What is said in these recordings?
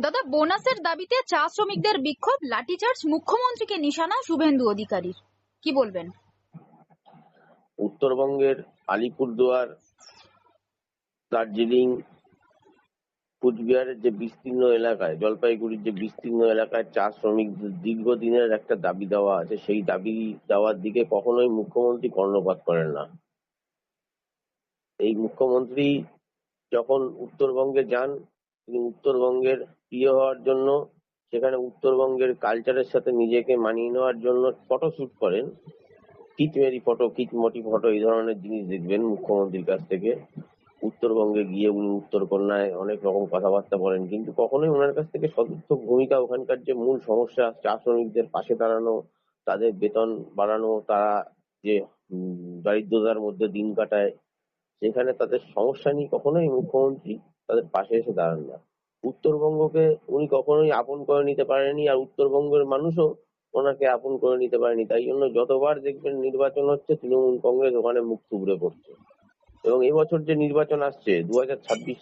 দাদা, বোনাসের দাবিতে চা শ্রমিকদের বিক্ষোভ, লাঠিচার্জ মুখ্যমন্ত্রীকে নিশানা শুভেন্দু অধিকারীর। কি বলবেন? উত্তরবঙ্গের আলিপুরদুয়ার, দার্জিলিং, কুচবিহারের যে বিস্তীর্ণ এলাকায়, জলপাইগুড়ির যে বিস্তীর্ণ এলাকায় চা শ্রমিক দীর্ঘদিনের একটা দাবি দেওয়া আছে, সেই দাবি দেওয়ার দিকে কখনোই মুখ্যমন্ত্রী কর্ণপাত করেন না। এই মুখ্যমন্ত্রী যখন উত্তরবঙ্গে যান, তিনি উত্তরবঙ্গের প্রিয় হওয়ার জন্য, সেখানে উত্তরবঙ্গের কালচারের সাথে নিজেকে মানিয়ে নেওয়ার জন্য ফটো শুট করেন। কিচমেরি ফটো কিচমটি ফটো এই ধরনের জিনিস দেখবেন মুখ্যমন্ত্রীর কাছ থেকে। উত্তরবঙ্গে গিয়ে উনি উত্তরকন্যায় অনেক রকম কথাবার্তা বলেন, কিন্তু কখনোই ওনার কাছ থেকে সদর্থ ভূমিকা, ওখানকার যে মূল সমস্যা, চা শ্রমিকদের পাশে দাঁড়ানো, তাদের বেতন বাড়ানো, তারা যে দারিদ্রতার মধ্যে দিন কাটায়, সেখানে তাদের সমস্যা নিয়ে কখনোই মুখ্যমন্ত্রী তাদের পাশে এসে দাঁড়ান না। উত্তরবঙ্গকে উনি কখনোই আপন করে নিতে পারেনি আর উত্তরবঙ্গের মানুষও ওনাকে আপন করে নিতে পারেনি। তাই জন্য যতবার দেখবেন নির্বাচন হচ্ছে, তৃণমূল কংগ্রেস ওখানে মুখ থুবড়ে পড়ছে। এবং এবছর যে নির্বাচন আসছে দু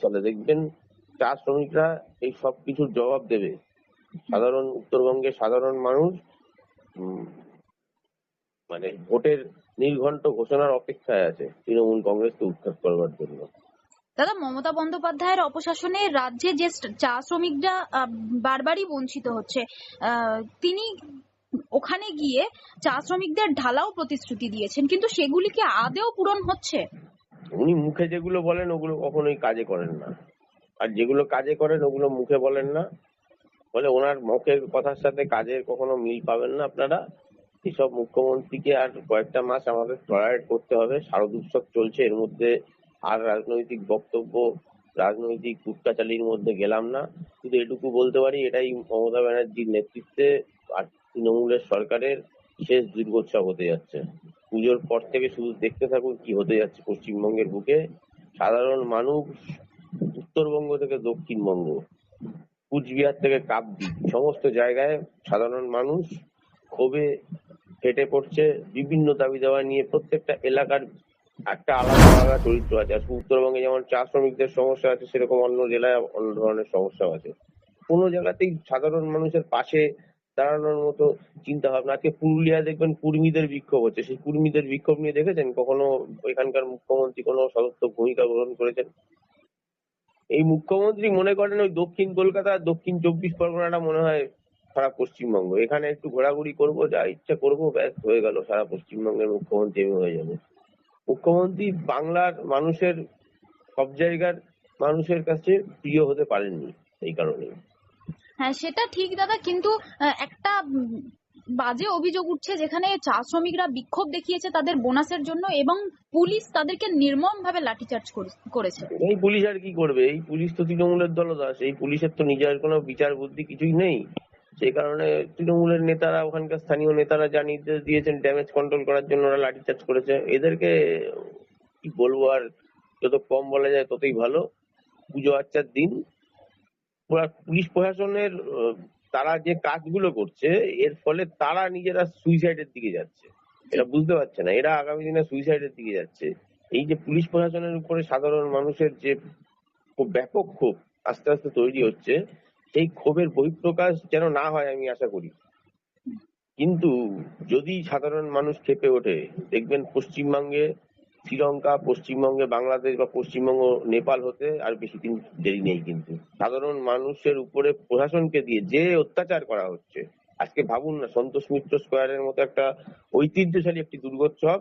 সালে দেখবেন চা শ্রমিকরা এই সব কিছুর জবাব দেবে। সাধারণ, উত্তরবঙ্গের সাধারণ মানুষ মানে ভোটের নির্ঘণ্ট ঘোষণার অপেক্ষায় আছে তৃণমূল কংগ্রেসকে উৎখাত করবার জন্য। দাদা, মমতা বন্দ্যোপাধ্যায়ের অপশাসনে রাজ্যে যে চা শ্রমিকরা বারবারই বঞ্চিত হচ্ছে তিনি ওখানে গিয়ে চা শ্রমিকদের ঢালাও প্রতিশ্রুতি দিয়েছেন, কিন্তু সেগুলি কি আদেও পূরণ হচ্ছে? উনি মুখে যেগুলো বলেন, ওগুলো কখনোই কাজে করেন না। আর যেগুলো কাজে করেন, ওগুলো মুখে বলেন না। ফলে ওনার মুখের কথার সাথে কাজের কখনো মিল পাবেন না আপনারা। এসব মুখ্যমন্ত্রীকে আর কয়েকটা মাস আমাদের টলারেট করতে হবে। শারদ উৎসব চলছে, এর মধ্যে আর রাজনৈতিক বক্তব্য, রাজনৈতিক কুটকাচালির মধ্যে গেলাম না। শুধু এটুকু বলতে পারি, এটাই মমতা ব্যানার্জির নেতৃত্বে আর তৃণমূলের সরকারের শেষ দুর্গোৎসব হতে যাচ্ছে। পুজোর পর থেকে শুধু দেখতে থাকুন কি হতে যাচ্ছে পশ্চিমবঙ্গের বুকে। সাধারণ মানুষ উত্তরবঙ্গ থেকে দক্ষিণবঙ্গ, কুচবিহার থেকে কাকদ্বীপ সমস্ত জায়গায় সাধারণ মানুষ ক্ষোভে ফেটে পড়ছে। বিভিন্ন দাবি দাওয়া নিয়ে প্রত্যেকটা এলাকার একটা আলাদা আলাদা চরিত্র আছে। উত্তরবঙ্গে যেমন চা শ্রমিকদের সমস্যা আছে, সেরকম অন্য জেলায় অন্য ধরনের সমস্যাও আছে। কোনো জায়গাতেই সাধারণ মানুষের পাশে দাঁড়ানোর মতো চিন্তা ভাবনা আজকে পুরুলিয়া দেখবেন কুর্মীদের বিক্ষোভ হচ্ছে। সেই কুর্মীদের বিক্ষোভ নিয়ে দেখেছেন? কখনো এখানকার মুখ্যমন্ত্রী কোনো সদস্য ভূমিকা গ্রহণ করেছেন? এই মুখ্যমন্ত্রী মনে করেন ওই দক্ষিণ কলকাতা, দক্ষিণ চব্বিশ পরগনাটা মনে হয় সারা পশ্চিমবঙ্গ। এখানে একটু ঘোরাঘুরি করব, যা ইচ্ছা করব, ব্যাস, হয়ে গেল। সারা পশ্চিমবঙ্গের মুখ্যমন্ত্রী আমি হয়ে যাবে। মুখ্যমন্ত্রী বাংলার মানুষের সব জায়গার মানুষের কাছে প্রিয় হতে পারেননি এই কারণে। হ্যাঁ সেটা ঠিক দাদা কিন্তু একটা বাজে অভিযোগ উঠছে যেখানে চা শ্রমিকরা বিক্ষোভ দেখিয়েছে তাদের বোনাসের জন্য এবং পুলিশ তাদেরকে নির্মম ভাবে লাঠিচার্জ করে- করেছে। এই পুলিশ আর কি করবে? এই পুলিশ তো তৃণমূলের দলদাস এই পুলিশের তো নিজের কোনো বিচার বুদ্ধি কিছুই নেই। সেই কারণে তৃণমূলের নেতারা, ওখানকার স্থানীয় নেতারা যা নির্দেশ দিয়েছেন ড্যামেজ কন্ট্রোল করার জন্য ওরা লাঠিচার্জ করেছে। এদেরকে কি বলব আর যত কম বলা যায় ততই ভালো। পুজো আচ্চার দিন। পুলিশ প্রশাসনের তারা যে কাজগুলো করছে, এর ফলে তারা নিজেরা সুইসাইডের দিকে যাচ্ছে। এরা বুঝতে পারছে না। এরা আগামী দিনে সুইসাইডের দিকে যাচ্ছে। এই যে পুলিশ প্রশাসনের উপরে সাধারণ মানুষের যে খুব ব্যাপক ক্ষোভ আস্তে আস্তে তৈরি হচ্ছে সেই ক্ষোভের বহিঃপ্রকাশ যেন না হয় আমি আশা করি। কিন্তু যদি সাধারণ মানুষ ক্ষেপে ওঠে, দেখবেন পশ্চিমবঙ্গে শ্রীলঙ্কা, পশ্চিমবঙ্গে বাংলাদেশ বা পশ্চিমবঙ্গ নেপাল হতে আর বেশি দিন দেরি নেই কিন্তু। সাধারণ মানুষের উপরে প্রশাসনকে দিয়ে যে অত্যাচার করা হচ্ছে, আজকে ভাবুন না, সন্তোষ মিত্র স্কোয়ারের মতো একটা ঐতিহ্যশালী একটি দুর্গোৎসব।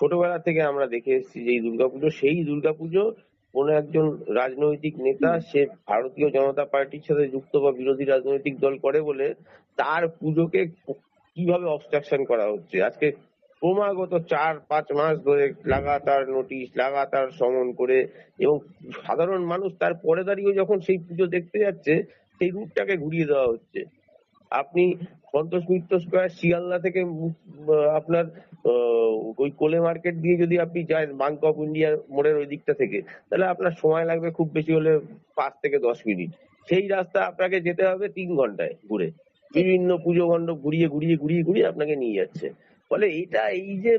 ছোটবেলা থেকে আমরা দেখে এসেছি যে এই দুর্গাপুজো, সেই দুর্গাপুজো কোন একজন রাজনৈতিক নেতা সে ভারতীয় জনতা পার্টির সাথে যুক্ত বা বিরোধী রাজনৈতিক দল করে বলে তার পুজোকে কীভাবে অবস্ট্রাকশন করা হচ্ছে? আজকে ক্রমাগত চার পাঁচ মাস ধরে লাগাতার নোটিশ লাগাতার সমন করে এবং সাধারণ মানুষ তার পরে দাঁড়িয়ে যখন সেই পুজো দেখতে যাচ্ছে সেই রুটটাকে ঘুরিয়ে দেওয়া হচ্ছে। আপনি সন্তোষ মিত্র স্কোয়ার শিয়ালদা থেকে আপনার ওই কোলে মার্কেট দিয়ে যদি আপনি যান বাংক অফ ইন্ডিয়ার মোড়ের ওই দিকটা থেকে, তাহলে আপনার সময় লাগবে খুব বেশি হলে পাঁচ থেকে দশ মিনিট। সেই রাস্তা আপনাকে যেতে হবে তিন ঘন্টায় ঘুরে। বিভিন্ন পুজো মণ্ডপ ঘুরিয়ে ঘুরিয়ে ঘুরিয়ে ঘুরিয়ে আপনাকে নিয়ে যাচ্ছে। ফলে এটা এই যে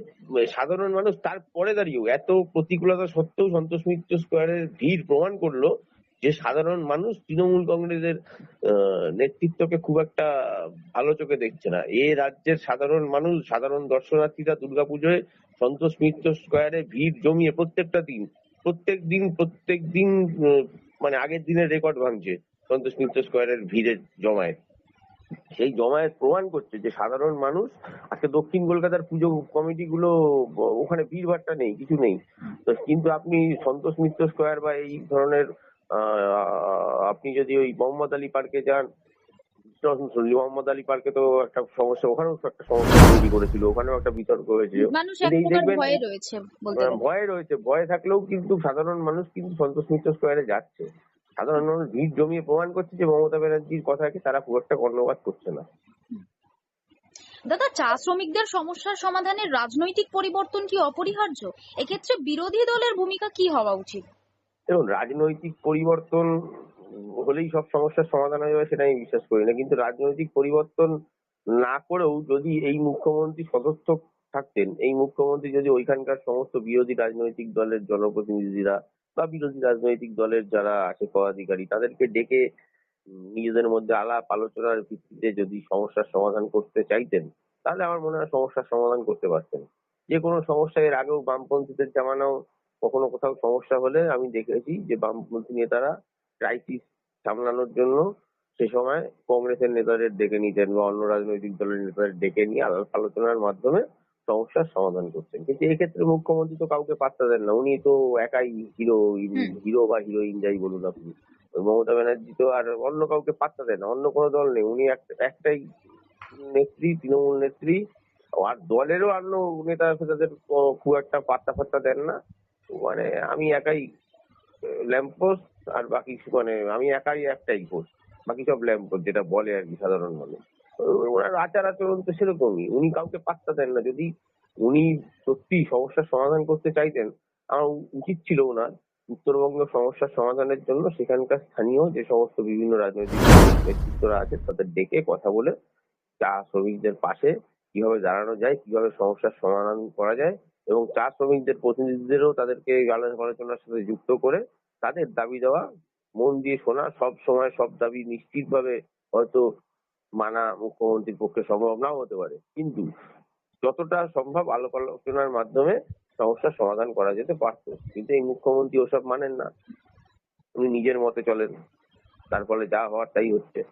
সাধারণ মানুষ তারপরে দাঁড়িয়েও এত প্রতিকূলতা সত্ত্বেও সন্তোষ মিত্র স্কোয়ারের ভিড় প্রমাণ করল যে সাধারণ মানুষ তৃণমূল কংগ্রেসের নেতৃত্বকে খুব একটা ভালো চোখে দেখছে না। এ রাজ্যের সাধারণ মানুষ, সাধারণ দর্শনার্থীরা দুর্গাপুজোয় সন্তোষ মিত্র স্কোয়ারে ভিড় জমিয়ে প্রত্যেকটা দিন, প্রত্যেক দিন প্রত্যেক দিন মানে আগের দিনের রেকর্ড ভাঙছে সন্তোষ মিত্র স্কোয়ারের ভিড়ের জমায়েত। সেই জমায়েত প্রমাণ করছে যে সাধারণ মানুষ, আজকে দক্ষিণ কলকাতার পুজো কমিটি গুলো ওখানে ভিড় ভাট্টা নেই, কিছু নেই। কিন্তু আপনি সন্তোষ মিত্র স্কোয়ার বা এই ধরনের আপনি যদি ওই মোহাম্মদ আলী পার্কে যান মোহাম্মদ আলী পার্কে তো একটা সমস্যা ওখানেও তো একটা সমস্যা তৈরি করেছিল ওখানেও একটা বিতর্ক হয়েছিল। ভয়ে রয়েছে গেলে। ভয় রয়েছে ভয় থাকলেও কিন্তু সাধারণ মানুষ কিন্তু সন্তোষ মিত্র স্কোয়ারে যাচ্ছে। সাধারণ মানুষ ভিড় জমিয়ে প্রমাণ করছে যে মমতা ব্যানার্জির কথাকে তারা খুব একটা কর্ণপাত করছে না। দাদা চা শ্রমিকদের সমস্যার সমাধানে রাজনৈতিক পরিবর্তন কি অপরিহার্য? এক্ষেত্রে বিরোধী দলের ভূমিকা কি হওয়া উচিত? দেখুন, রাজনৈতিক পরিবর্তন হলেই সব সমস্যার সমাধান হয়ে যাবে সেটা আমি বিশ্বাস করি না। কিন্তু রাজনৈতিক পরিবর্তন না করেও যদি এই মুখ্যমন্ত্রী সদর্থক থাকতেন, এই মুখ্যমন্ত্রী যদি ওইখানকার সমস্ত বিরোধী রাজনৈতিক দলের জনপ্রতিনিধিরা বা বিরোধী রাজনৈতিক দলের যারা আছে পদাধিকারী, তাদেরকে ডেকে নিজেদের মধ্যে আলাপ আলোচনার ভিত্তিতে যদি সমস্যার সমাধান করতে চাইতেন, তাহলে আমার মনে হয় সমস্যার সমাধান করতে পারতেন। যে কোনো সমস্যা এর আগেও বামপন্থীদের জামানাও কখনো কোথাও সমস্যা হলে আমি দেখেছি যে বামপন্থী নেতারা ক্রাইসিস সামলানোর জন্য সে সময় কংগ্রেসের নেতাদের ডেকে নিতেন বা অন্য রাজনৈতিক দলের নেতাদের ডেকে নিয়ে আলাপ আলোচনার মাধ্যমে সমস্যার সমাধান করতেন। কিন্তু এক্ষেত্রে মুখ্যমন্ত্রী তো কাউকে পাত্তা দেন না। উনি তো একাই হিরো। হিরো বা হিরোইন যাই বলুন আপনি। মমতা ব্যানার্জি তো আর অন্য কাউকে পাত্তা দেন না। অন্য কোনো দল নেই। উনি এক- একটাই নেত্রী তৃণমূল নেত্রী। আর দলেরও অন্য নেতা ফেতাদের খুব একটা পাত্তা ফাত্তা দেন না। মানে আমি একাই ল্যাম্পোস্ট আর বাকি মানে আমি একাই একটাই পোস্ট। বাকি সব ল্যাম্পোস্ট যেটা বলে আর কি সাধারণ মানুষ। ওনার আচার আচরণ তো সেরকমই। উনি কাউকে পাত্তা দেন না। যদি উনি সত্যি সমস্যার সমাধান করতে চাইতেন, আমার উচিত ছিল ওনার উত্তরবঙ্গ সমস্যার সমাধানের জন্য সেখানকার স্থানীয় যে সমস্ত বিভিন্ন রাজনৈতিক দলের নেতৃত্বরা আছে তাদের ডেকে কথা বলে, চা শ্রমিকদের পাশে কীভাবে দাঁড়ানো যায়, কীভাবে সমস্যার সমাধান করা যায় এবং চা শ্রমিকদের প্রতিনিধিদেরও তাদেরকে আলোচনার সাথে যুক্ত করে তাদের দাবি দেওয়া, মন দিয়ে শোনা, সব সময় সব দাবি নিশ্চিতভাবে হয়তো মানা মুখ্যমন্ত্রীর পক্ষে সম্ভব নাও হতে পারে। কিন্তু যতটা সম্ভব আলোক আলোচনার মাধ্যমে সমস্যার সমাধান করা যেতে পারত। কিন্তু এই মুখ্যমন্ত্রী ওসব মানেন না। উনি নিজের মতে চলেন। তার ফলে যা হওয়ার তাই হচ্ছে।